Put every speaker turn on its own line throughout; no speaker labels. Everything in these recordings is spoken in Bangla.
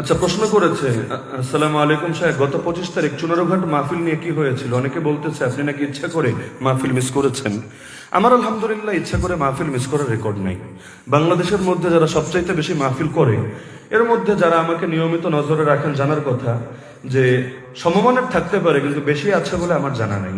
আচ্ছা প্রশ্ন করেছে, আসসালামু আলাইকুম সাহেব, গত পঁচিশ তারিখ চুনারুঘাট মাহফিল নিয়ে কি হয়েছিল? অনেকে বলতেছে আপনি নাকি ইচ্ছা করে মাহফিল মিস করেছেন। আমার আলহামদুলিল্লাহ ইচ্ছা করে মাহফিল মিস করার রেকর্ড নাই। বাংলাদেশের মধ্যে যারা সবচাইতে বেশি মাহফিল করে, এর মধ্যে যারা আমাকে নিয়মিত নজরে রাখেন জানার কথা, যে সমমানের থাকতে পারে, কিন্তু বেশি আছে বলে আমার জানা নাই।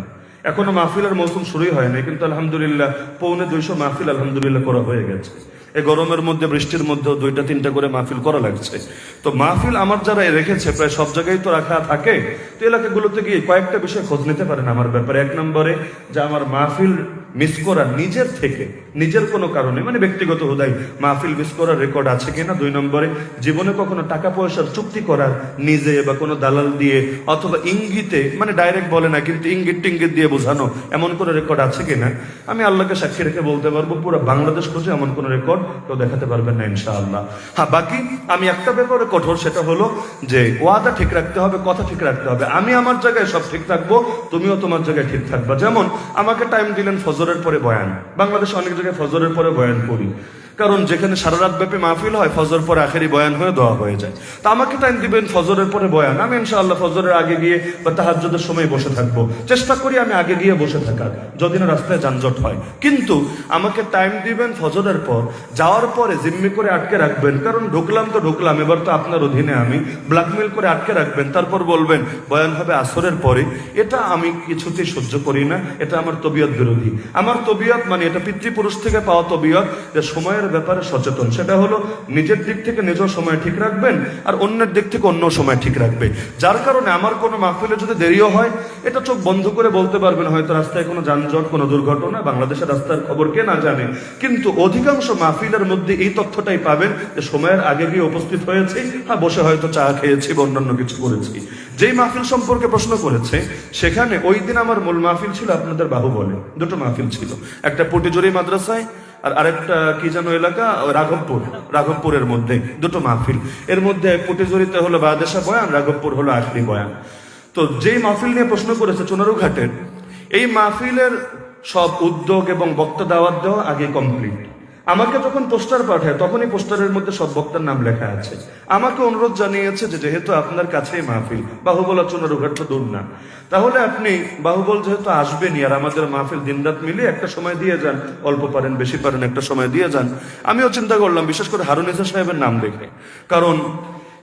এখনও মাহফিলের মৌসুম শুরুই হয়নি কিন্তু আলহামদুলিল্লাহ পৌনে দুইশো মাহফিল আলহামদুলিল্লাহ করা হয়ে গেছে। এই গরমের মধ্যে, বৃষ্টির মধ্যেও দুইটা, তিনটা করে মাহফিল করা লাগছে। তো মাহফিল আমার যারা রেখেছে, প্রায় সব জায়গায় তো রাখা থাকে, তো এলাকাগুলোতে গিয়ে কয়েকটা বিষয় খোঁজ নিতে পারেন আমার ব্যাপারে। এক নম্বরে যে আমার মাহফিল মিস করা নিজের থেকে, নিজের কোনো কারণে মানে ব্যক্তিগত হুদাই মাহফিল মিস করার রেকর্ড আছে কিনা। দুই নম্বরে, জীবনে কখনো টাকা পয়সার চুক্তি করার নিজে বা কোনো দালাল দিয়ে অথবা ইঙ্গিতে মানে ডাইরেক্ট বলে না, কিন্তু ইঙ্গিত টিঙ্গিত দিয়ে বোঝানো এমন কোনো রেকর্ড আছে কিনা? আমি আল্লাহকে সাক্ষী রেখে বলতে পারব, পুরো বাংলাদেশ খুঁজে এমন কোনো রেকর্ড কেউ দেখাতে পারবেন না, ইনশাআল্লাহ। হ্যাঁ বাকি আমি একটা ব্যাপারে কঠোর, সেটা হলো যে ওয়াদা ঠিক রাখতে হবে, কথা ঠিক রাখতে হবে। আমি আমার জায়গায় সব ঠিক থাকব, তুমিও তোমার জায়গায় ঠিক থাকবা। যেমন, আমাকে টাইম দিলেন ফজরের পরে বয়ান। বাংলাদেশে অনেক জায়গায় ফজরের পরে বয়ান করি। কারণ যেখানে সারা রাত ব্যাপী মাহফিল হয়, ফজর পরে আখেরি বয়ান হয়ে দেওয়া হয়ে যায়। তা আমাকে টাইম দিবেন ফজরের পরে বয়ান। আমি ইনশাআল্লাহ ফজরের আগে গিয়ে বা তাহাজ্জুদের সময় বসে থাকব। চেষ্টা করি আমি আগে গিয়ে বসে থাকার, যদি না রাস্তায় যানজট হয়। কিন্তু আমাকে টাইম দিবেন ফজরের পর, যাওয়ার পরে জিম্মি করে আটকে রাখবেন। কারণ ঢুকলাম তো ঢুকলাম, এবার তো আপনার অধীনে আমি। ব্ল্যাকমেল করে আটকে রাখবেন, তারপর বলবেন, বয়ান হবে আসরের পরে। এটা আমি কিছুতেই সহ্য করি না, এটা আমার তবিয়ত বিরোধী। আমার তবিয়ত মানে এটা পিতৃপুরুষ থেকে পাওয়া তবিয়ত যে সময়ের ব্যাপারে সচেতন। সেটা হলো নিজের দিক থেকে নিজের সময় ঠিক রাখবেন আর অন্যের দিক থেকে অন্য সময় ঠিক রাখবে। যার কারণে আমার কোনো মাহফিলে যদি দেরিও হয়, এটা চোখ বন্ধ করে বলতে পারবেন, হয়তো রাস্তায় কোনো যানজট, কোনো দুর্ঘটনা, বাংলাদেশের রাস্তার খবর কে না জানে। কিন্তু অধিকাংশ মাহফিলের মধ্যে এই তথ্যটাই পাবেন যে সময়ের আগে গিয়ে উপস্থিত হয়েছি হ্যাঁ বসে হয়তো চা খেয়েছি বা অন্যান্য কিছু করেছি। যেই মাহফিল সম্পর্কে প্রশ্ন করেছে, সেখানে ওই দিন আমার মূল মাহফিল ছিল আপনাদের বাহুবলে দুটো মাহফিল ছিল। একটা পটিজুরি মাদ্রাসায় আর আরেকটা কি যেন এলাকা? রাঘবপুর, রাঘবপুরের মধ্যে, দুটো মাহফিল। এর মধ্যে প্রতিযোগিতা হলো বাদেশা বয়ান, রাঘবপুর হলো আখরি বয়ান। তো যেই মাহফিল নিয়ে প্রশ্ন করেছে চুনারু ঘাটের এই মাহফিলের সব উদ্যোগ এবং বক্তা দাওয়াত দেওয়া আগে কমপ্লিট আমাকে যখন পোস্টার পাঠায়, তখনই পোস্টারের মধ্যে সব বক্তার নাম লেখা আছে। আমাকে অনুরোধ জানিয়েছে যে যেহেতু আপনার কাছেই মাহফিল, বাহুবল চুনারুঘাট তো দূর না। তাহলে আপনি বাহুবল যেহেতু আসবেনই আর আমাদের মাহফিল দিনরাত মিলে একটা সময় দিয়ে যান, অল্প পারেন, বেশি পারেন, একটা সময় দিয়ে যান, আমিও চিন্তা করলাম, বিশেষ করে হারুন সাহেবের নাম দেখে। কারণ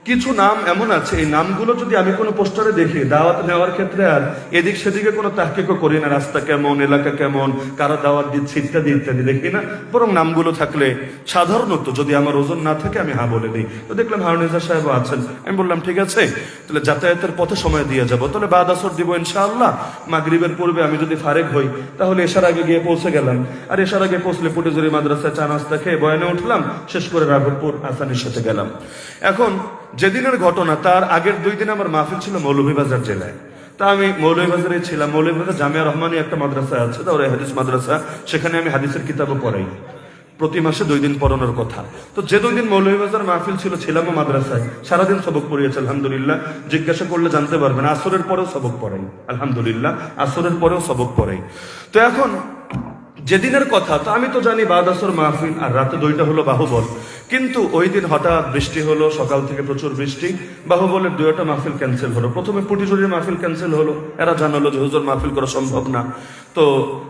কিছু নাম এমন আছে, এই নামগুলো যদি আমি কোনো পোস্টারে দেখি, দাওয়াত নেওয়ার ক্ষেত্রে আর এদিক সেদিকে কোনো তাহকিকও করি না, রাস্তা কেমন, এলাকা কেমন, কারা দাওয়াত দিচ্ছে, ইত্যাদি ইত্যাদি দেখি না। বরং নামগুলো থাকলে সাধারণত যদি আমার ওজন না থাকে, আমি হা বলে দিই। তো দেখলাম হারুনিজা সাহেব আছেন। আমি বললাম, ঠিক আছে, তাহলে যাতায়াতের পথে সময় দিয়ে যাব। তাহলে বাদ আসর দিব ইনশাআল্লাহ। মাগরিবের পূর্বে আমি যদি ফারেক হই, তাহলে এসার আগে গিয়ে পৌঁছে গেলাম। আর এসার আগে পৌঁছলে পুটিজুরি মাদ্রাসায় চা নাস্তা খেয়ে বয়ানে উঠলাম, শেষ করে রাঘবপুর আসানির সাথে গেলাম। এখন যেদিনের ঘটনা, তার আগের দুই দিন আমার মাহফিল ছিল মৌলভীবাজার জেলায়। তা আমি মৌলভীবাজারে ছিলাম। মৌলভীবাজার জামিয়া রহমানী একটা মাদ্রাসা আছে তা ওরা হাদিস মাদ্রাসা। সেখানে আমি হাদিসের কিতাবও পড়াই। প্রতি মাসে দুই দিন পড়ানোর কথা। তো যে দুই দিন মৌলভীবাজার মাহফিল ছিল, ছিলামও মাদ্রাসায়। সারাদিন সবক পড়িয়েছে, আলহামদুলিল্লাহ। জিজ্ঞাসা করলে জানতে পারবেন আসরের পরেও সবক পড়াই। আলহামদুলিল্লাহ, আসরের পরেও সবক পড়াই। তো এখন, যেদিনের কথা, তো আমি তো জানি বাদ আসর মাহফিল, আর রাতে দুইটা হলো বাহুবল। কিন্তু ওই দিন হঠাৎ বৃষ্টি হলো, সকাল থেকে প্রচুর বৃষ্টি, বাহুবলের দুইটা মাহফিল ক্যান্সেল হলো। প্রথমে পুটিজুরির মাহফিল ক্যান্সেল হলো, এরা জানালো যে হুজুর মাহফিল করা সম্ভব না। তো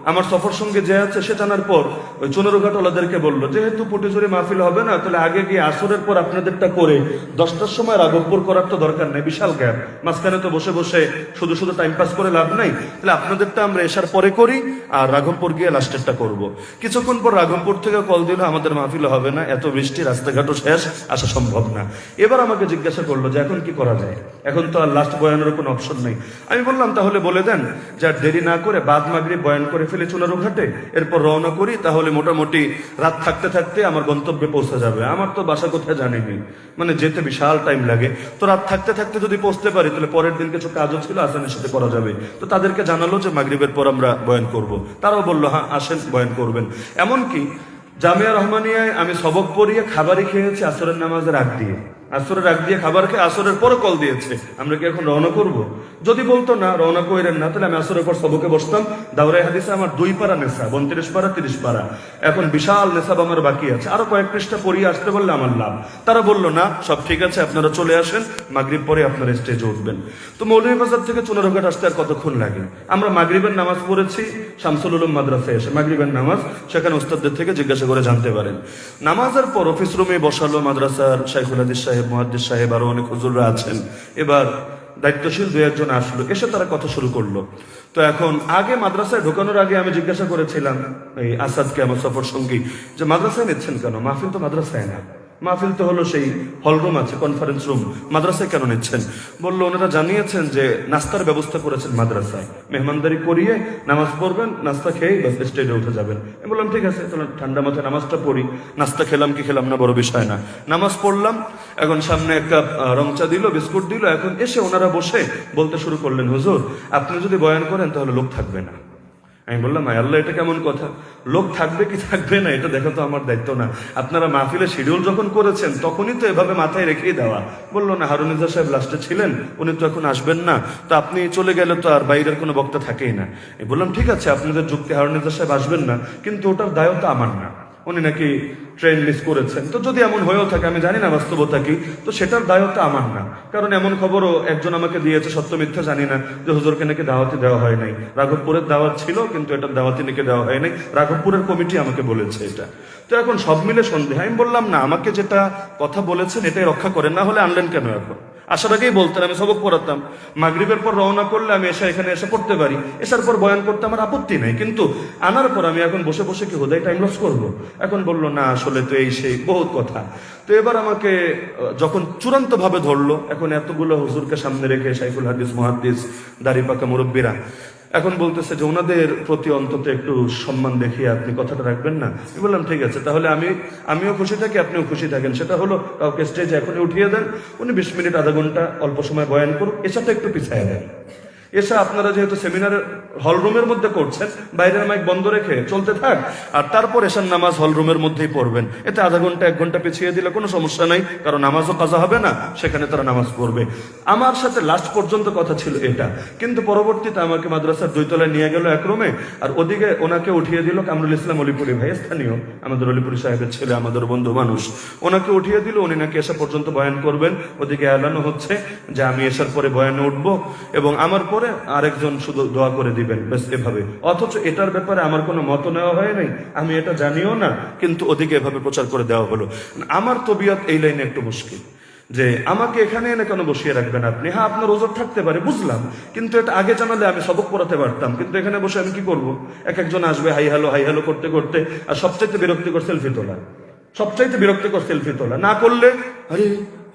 আমার সফর সঙ্গে যে আছে সে জানার পর ওই চুনরুঘাটওয়ালাদেরকে বলল, যেহেতু পুটিজুরি মাহফিল হবে না, তাহলে আগে গিয়ে আসরের পর আপনাদেরটা করে দশটার সময় রাঘবপুর করার তো দরকার নেই, বিশাল গ্যাপ মাঝখানে তো বসে বসে শুধু শুধু টাইম পাস করে লাভ নাই। তাহলে আপনাদেরটা আমরা এসার পরে করি আর রাঘবপুর গিয়ে লাস্টেরটা করব। কিছুক্ষণ পর রাঘবপুর থেকে কল দিল, আমাদের মাহফিল হবে না, এত বৃষ্টি রাস্তাঘাটও শেষ, আসা সম্ভব না। এবার আমাকে জিজ্ঞাসা করল যে, এখন কি করা যায়? এখন তো আর লাস্ট বয়ানের কোনো অপশন নেই। আমি বললাম, তাহলে বলে দেন যে দেরি না করে বাদ মাগরি বয়ান করে ফেলে চুনারু ঘাটে এরপর রওনা করি, তাহলে মোটামুটি রাত থাকতে থাকতে আমার গন্তব্যে পৌঁছে যাবে। আমার তো বাসা কোথায় জানিনি। মানে যেতে বিশাল টাইম লাগে। তো রাত থাকতে থাকতে যদি পৌঁছতে পারি, তাহলে পরের দিন কিছু কাজও ছিল, আসানের সাথে করা যাবে। তো তাদেরকে জানালো যে, মাগরিবের পর আমরা বয়ান করব। তারাও বলল হ্যাঁ আসেন, বয়ান করবেন। এমনকি জামিয়া রহমানিয়ায় আমি সবক পড়িয়ে খাবারই খেয়েছি আসরের নামাজের আগ দিয়ে। আসরের আগ দিয়ে খাবার খেয়ে আসরের পরে কল দিয়েছে। আমরা কি এখন রওনা করব? যদি বলতো না, রওনা কইরেন না, তাহলে আমি আসরের পর সবকে বসতাম। দাওরাই হাদিসে আমার দুই পারা নেশা, বত্রিশ পারা, তিরিশ পারা। এখন বিশাল নেশাব আমার বাকি আছে। আরও কয়েক পৃষ্ঠা পড়িয়ে আসতে বললে আমার লাভ। তারা বলল, না, সব ঠিক আছে, আপনারা চলে আসেন। মাগরিব পরে আপনারা স্টেজে উঠবেন। তো মৌলভী বাজার থেকে চুনারঘাট আসতে আর কতক্ষণ লাগে? আমরা মাগরিবের নামাজ পড়েছি, শামসুল উলুম মাদ্রাসায় এসে মাগরিবের নামাজ সেখানে ওস্তাদদের থেকে জিজ্ঞাসা করে জানতে পারেন। নামাজের পর অফিস রুমে বসালো মাদ্রাসার শাইখুল হাদিস সাহেব মহাদ্দ সাহেব আরও অনেক হুজুররা আছেন। এবার দায়িত্বশীল দু একজন আসলো, এসে তারা কথা শুরু করল। তো এখন আগে মাদ্রাসায় ঢোকানোর আগে আমি জিজ্ঞাসা করেছিলাম, এই আসাদকে আমার সফর সঙ্গী যে মাদ্রাসায় নিচ্ছেন কেন? মাহফিল তো মাদ্রাসায় না। মাহফিল তো হলো সেই হলরুম আছে কনফারেন্স রুম মাদ্রাসায় কেন নিচ্ছেন? বলল ওনারা জানিয়েছেন যে নাস্তার ব্যবস্থা করেছেন মাদ্রাসায়। মেহমানদারি করিয়ে নামাজ পড়বেন নাস্তা খেয়ে বাস স্টেজে উঠে যাবেন। আমি বললাম ঠিক আছে তাহলে ঠান্ডা মাথায় নামাজটা পড়ি। নাস্তা খেলাম কি খেলাম না বড় বিষয় না। নামাজ পড়লাম এখন সামনে এক কাপ আহ, রং চা দিল বিস্কুট দিল এখন এসে ওনারা বসে বলতে শুরু করলেন হুজুর আপনি যদি বয়ান করেন তাহলে লোক থাকবে না। আমি বললাম, "আয় আল্লাহ, এটা কেমন কথা? লোক থাকবে কি থাকবে না, এটা দেখা তো আমার দায়িত্ব না। আপনারা মাহফিলে শিডিউল যখন করেছেন, তখনই তো এভাবে মাথায় রেখেই দেওয়া। বলল, না, হারুনিজা সাহেব লাস্টে ছিলেন, উনি তো এখন আসবেন না। তো আপনি চলে গেলে তো আর বাইরের কোনো বক্তা থাকেই না। বললাম, ঠিক আছে, আপনাদের যুক্তি হারুনিজা সাহেব আসবেন না, কিন্তু ওটার দায়ও তো আমার না। উনি নাকি ট্রেন মিস করেছেন। তো যদি এমন হয়েও থাকে, আমি জানি না বাস্তবতা কি, তো সেটার দায়ত্ব আমার না। কারণ এমন খবরও একজন আমাকে দিয়েছে, সত্য মিথ্যা জানি না, যে হুজুরকে নাকি দাওয়াতি দেওয়া হয় নাই। রাঘবপুরের দাওয়াত ছিল, কিন্তু এটার দাওয়াতি নাকি দেওয়া হয় নাই। রাঘবপুরের কমিটি আমাকে বলেছে এটা। তো এখন সব মিলে সন্দেহ। আমি বললাম, না, আমাকে যেটা কথা বলেছেন, এটাই রক্ষা করেন। না হলে আনলেন কেন এখন? আসার আগেই বলতেন, আমি সবক পড়াতাম। মাগরীবের পর রওনা করলে আমি এসে এখানে এসে পড়তে পারি। এসার পর বয়ান করতে আমার আপত্তি নেই, কিন্তু আনার পর আমি এখন বসে বসে কি হোদায় টাইম লস করব? এখন বলল, না, আসলে তো এই সেই বহুত কথা। তো এবার আমাকে যখন চূড়ান্ত ভাবে ধরলো, এখন এতগুলো হুজুরকে সামনে রেখে সাইফুল হাদিস, মহাদিস, দাড়িপাকা মুরব্বীরা এখন বলতেছে যে ওনাদের প্রতি অন্তত একটু সম্মান দেখিয়ে আপনি কথাটা রাখবেন না। আমি বললাম, ঠিক আছে, তাহলে আমি, আমিও খুশি থাকি, আপনিও খুশি থাকেন। সেটা হলো, কাউকে স্টেজে এখনই উঠিয়ে দেন, উনি বিশ মিনিট, আধা ঘণ্টা অল্প সময় বয়ান করুন এসাটা একটু পিছায় দেন। এসে আপনারা যেহেতু সেমিনারের হল রুমের মধ্যে করছেন, বাইরের মাইক বন্ধ রেখে চলতে থাক, আর তারপর এসার নামাজ হল রুমের মধ্যেই পড়বেন। এতে আধা ঘণ্টা, এক ঘণ্টা পিছিয়ে দিলে কোনো সমস্যা নাই, কারণ নামাজও কাজা হবে না, সেখানে তারা নামাজ পড়বে। আমার সাথে লাস্ট পর্যন্ত কথা ছিল এটা, কিন্তু পরবর্তীতে আমাকে মাদ্রাসার দুইতলায় নিয়ে গেল এক রুমে, আর ওদিকে ওনাকে উঠিয়ে দিল কামরুল ইসলাম অলিপুরি ভাই, স্থানীয় আমাদের অলিপুরি সাহেবের ছেলে, আমাদের বন্ধু মানুষ। ওনাকে উঠিয়ে দিল, উনি নাকি এসে পর্যন্ত বয়ান করবেন। ওদিকে এলানো হচ্ছে যে আমি এসার পরে বয়ানে উঠবো, এবং আমার পরে আরেকজন শুধু দোয়া করে দিবেন বেশ এভাবে। অথচ এটার ব্যাপারে আমার কোনো মত নেওয়া হয় নাই, আমি এটা জানিও না, কিন্তু ওদিকে এভাবে প্রচার করে দেওয়া হলো। আমার তবিয়ত এই লাইনে একটু মুশকিল, যে আমাকে এখানে এনে কেন বসিয়ে রাখবেন আপনি? হ্যাঁ আপনার ওজোর থাকতে পারে, বুঝলাম, কিন্তু এটা আগে জানালে আমি সবক পড়াতে পারতাম, কিন্তু এখানে বসে আমি কি করব? এক একজন আসবে, হাই হ্যালো হাই হ্যালো করতে করতে, আর সবচাইতে বিরক্তিকর সেলফি তোলা, সবচাইতে বিরক্তিকর সেলফি তোলা। না করলে, আরে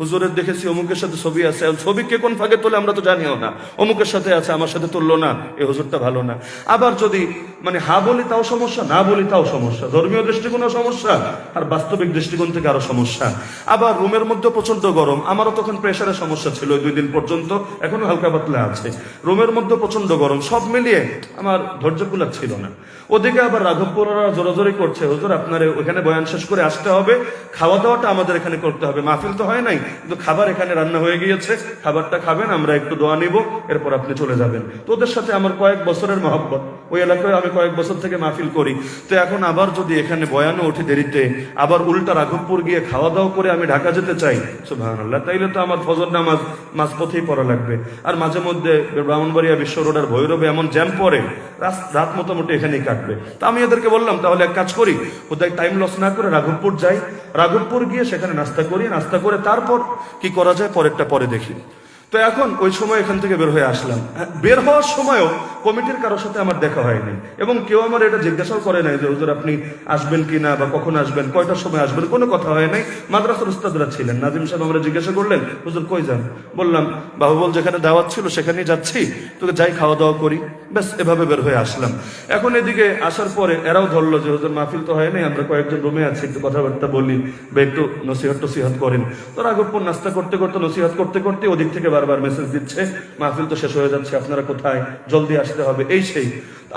হুজুরের দেখেছি, অমুকের সাথে ছবি আছে। ছবি কে কোন ফাঁকে তোলে আমরা তো জানিও না। অমুকের সাথে আছে, আমার সাথে তুললো না। এই হুজুরটা ভালো না। আবার যদি মানে হা বলি তাও সমস্যা, না বলি তাও সমস্যা। ধর্মীয় দৃষ্টিকোণও সমস্যা, আর বাস্তবিক দৃষ্টিকোণ থেকে আরও সমস্যা। আবার রুমের মধ্যে প্রচণ্ড গরম, আমারও তখন প্রেশারের সমস্যা ছিল দুই দিন পর্যন্ত, এখনও হালকা পাতলা আছে। রুমের মধ্যে প্রচণ্ড গরম, সব মিলিয়ে আমার ধৈর্য ছিল না। ওদিকে আবার রাঘবপুররা জোরাজোরি করছে, হুজুর, আপনার ওখানে বয়ান শেষ করে আসতে হবে খাওয়া দাওয়াটা আমাদের এখানে করতে হবে। মাহফিল তো হয় নাই, কিন্তু খাবার এখানে রান্না হয়ে গিয়েছে, খাবারটা খাবেন, আমরা একটু দোয়া নিব, এরপর আপনি চলে যাবেন। তো ওদের সাথে আমার কয়েক বছরের মহব্বত, ওই এলাকায় আমি কয়েক বছর থেকে মাহফিল করি। তো এখন আবার যদি এখানে বয়ানে উঠি দেরিতে, আবার উল্টা রাঘবপুর গিয়ে খাওয়া দাওয়া করে আমি ঢাকা যেতে চাই, সুবহানাল্লাহ, তাইলে তো আমার ফজর নামাজ মাঝপথেই পড়া লাগবে। আর মাঝে মধ্যে ব্রাহ্মণবাড়িয়া বিশ্ব রোডের ভৈরবে এমন জ্যাম পড়ে, রাত- মোটামুটি এখানেই কাটবে তা আমি এদেরকে বললাম, তাহলে এক কাজ করি, ওদের টাইম লস না করে রাঘবপুর যাই। রাঘবপুর গিয়ে সেখানে নাস্তা করি, নাস্তা করে তারপর কি করা যায়? পরেরটা পরে দেখি। তো এখন ওই সময় এখান থেকে বের হয়ে আসলাম। হ্যাঁ, বের হওয়ার সময়ও কমিটির কারোর সাথে আমার দেখা হয়নি। এবং কেউ আমার এটা জিজ্ঞাসাও করে নাই যে হুজুর আপনি আসবেন কি না বা কখন আসবেন? কয়টার সময় আসবেন? কোনো কথা হয় নাই। মাদ্রাসার উস্তাদরা ছিলেন। নাজিম সাহেব আমরা জিজ্ঞাসা করলেন হুজুর কই যান? বললাম বাবু বল যেখানে দাওয়াত ছিল সেখানেই যাচ্ছি। তোকে যাই খাওয়া দাওয়া করি। ব্যাস এভাবে বের হয়ে আসলাম। এখন এদিকে আসার পরে এরাও ধরলো যে হুজুর মাহফিল তো হয় নাই আমরা কয়েকজন রুমে আছি একটু কথাবার্তা বলি বা একটু নসিহত টসিহত করেন। তো রাঘবপুর নাস্তা করতে করতে নসিহত করতে করতে ওদিক থেকে বারবার মেসেজ দিচ্ছে, মাহফিল তো শেষ হয়ে যাচ্ছে, আপনারা কোথায়? জলদি আসতে হবে, এই সেই।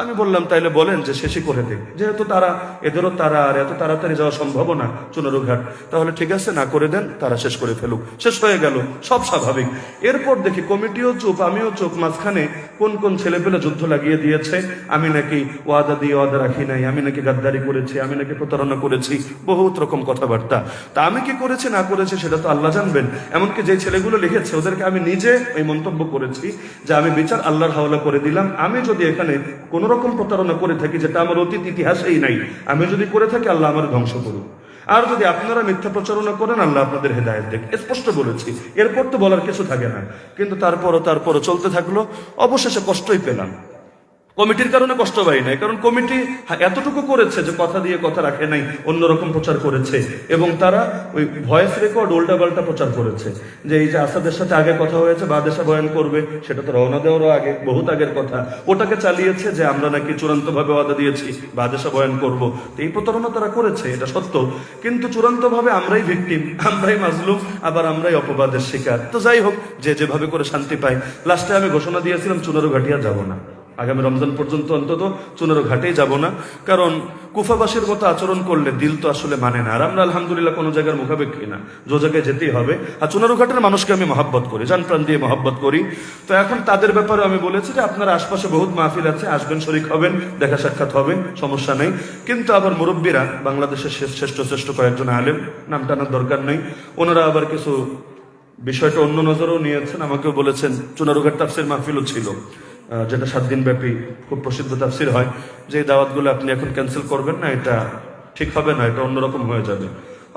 আমি বললাম, তাইলে বলেন যে শেষই করে দে যেহেতু তারা, এদেরও তারা, আর এত তাড়াতাড়ি যাওয়া সম্ভব না চুনারুঘাট। তাহলে ঠিক আছে, না করে দেন, তারা শেষ করে ফেলুক। শেষ হয়ে গেল, সব স্বাভাবিক। এরপর দেখি কমিটিও চুপ, আমিও চুপ, মাঝখানে কোন কোন ছেলে পেলে যুদ্ধ লাগিয়ে দিয়েছে, আমি নাকি ওয়াদা দিয়ে ওয়াদা রাখি নাই, আমি নাকি গাদ্দারি করেছি, আমি নাকি প্রতারণা করেছি, বহুত রকম কথাবার্তা। তা আমি কি করেছি, না করেছি, সেটা তো আল্লাহ জানবেন। এমনকি যে ছেলেগুলো লিখেছে, ওদেরকে আমি নিজে এই মন্তব্য করেছি যে আমি বিচার আল্লাহর হাওলা করে দিলাম। আমি যদি এখানে কোনো রকম প্রতারণা করে থাকি, যেটা আমার অতীত ইতিহাসেই নাই, আমি যদি করে থাকি, আল্লাহ আমার ধ্বংস করুক। আর যদি আপনারা মিথ্যা প্রচারণা করেন, আল্লাহ আপনাদের হেদায়ত দেখ। স্পষ্ট বলেছি, এরপর তো বলার কিছু থাকে না। কিন্তু তারপরও তারপরও চলতে থাকল, অবশেষে কষ্টই পেলাম। কমিটির কারণে কষ্ট পাই নাই, কারণ কমিটি এতটুকু করেছে যে কথা দিয়ে কথা রাখে নাই, অন্যরকম প্রচার করেছে। এবং তারা ওই ভয়েস রেকর্ড উল্টা পাল্টা প্রচার করেছে, যে এই যে আসাদের সাথে আগে কথা হয়েছে, বা বাদেশা বয়ান করবে, সেটা তো রওনা দেওয়ারও আগে, বহুত আগের কথা। ওটাকে চালিয়েছে যে আমরা নাকি চূড়ান্ত ভাবে ওয়াদা দিয়েছি, বা বাদেশা বয়ান করব। তো এই প্রতারণা তারা করেছে, এটা সত্য। কিন্তু চূড়ান্ত ভাবে আমরাই ভিকটিম আমরাই মাজলুম, আবার আমরাই অপবাদের শিকার। তো যাই হোক, যে যেভাবে করে শান্তি পায়। লাস্টে আমি ঘোষণা দিয়েছিলাম চুনারু ঘাটিয়া যাব না। আগামী রমজান পর্যন্ত অন্তত চুনারো ঘাটেই যাব না। কারণ কুফাবাসীর মতো আচরণ করলে দিল তো আসলে মানে না। আর আমরা আলহামদুলিল্লাহ কোনো জায়গার মুখাপেক্ষী না। যে জায়গায় যেতেই হবে। আর চুনারো ঘাটের মানুষকে আমি মহাব্বত করি জান প্রাণ দিয়ে মহাব্বত করি। তো এখন তাদের ব্যাপারে আমি বলেছি যে আপনার আশপাশে বহুত মাহফিল আছে, আসবেন, শরিক হবেন, দেখা সাক্ষাৎ হবে সমস্যা নেই। কিন্তু আবার মুরব্বীরা, বাংলাদেশের শ্রেষ্ঠ শ্রেষ্ঠ কয়েকজন আলেম, নাম টানার দরকার নেই। ওনারা আবার কিছু বিষয়টা অন্য নজরেও নিয়েছেন। আমাকেও বলেছেন চুনারুঘাট তাফসির মাহফিলও ছিল। যেটা সাত দিন ব্যাপী খুব প্রসিদ্ধ তাফসির হয়, যে এই দাওয়াতগুলো আপনি এখন ক্যান্সেল করবেন না, এটা ঠিক হবে না, এটা অন্যরকম হয়ে যাবে।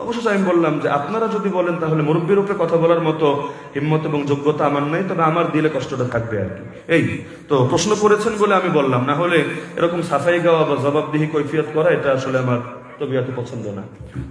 অবশেষে আমি বললাম যে আপনারা যদি বলেন তাহলে মুরব্বীর উপরে কথা বলার মতো হিম্মত এবং যোগ্যতা আমার নাই, তবে আমার দিলে কষ্টটা থাকবে আর কি। এই, তো প্রশ্ন করেছেন বলে আমি বললাম, না হলে এরকম সাফাই গাওয়া বা জবাবদিহি কৈফিয়ত করা, এটা আসলে আমার তবিয়াতে পছন্দ না।